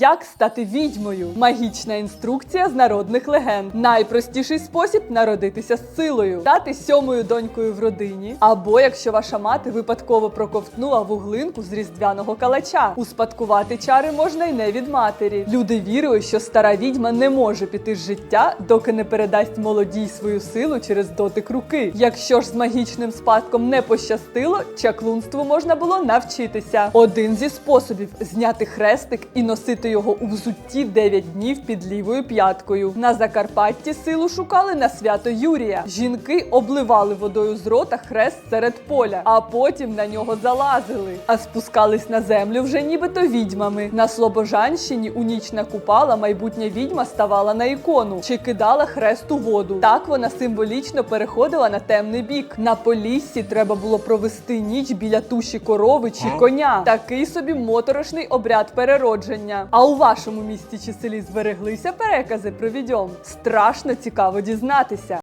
Як стати відьмою? Магічна інструкція з народних легенд. Найпростіший спосіб народитися з силою, стати сьомою донькою в родині. Або якщо ваша мати випадково проковтнула вуглинку з різдвяного калача. Успадкувати чари можна й не від матері. Люди вірили, що стара відьма не може піти з життя, доки не передасть молодій свою силу через дотик руки. Якщо ж з магічним спадком не пощастило, чаклунству можна було навчитися. Один зі способів зняти хрестик і носити його у взутті 9 днів під лівою п'яткою. На Закарпатті силу шукали на свято Юрія. Жінки обливали водою з рота хрест серед поля, а потім на нього залазили, а спускались на землю вже нібито відьмами. На Слобожанщині у ніч на купала майбутня відьма ставала на ікону чи кидала хрест у воду. Так вона символічно переходила на темний бік. На Поліссі треба було провести ніч біля туші корови чи коня. Такий собі моторошний обряд переродження. А у вашому місті чи селі збереглися перекази про відьом? Страшно цікаво дізнатися.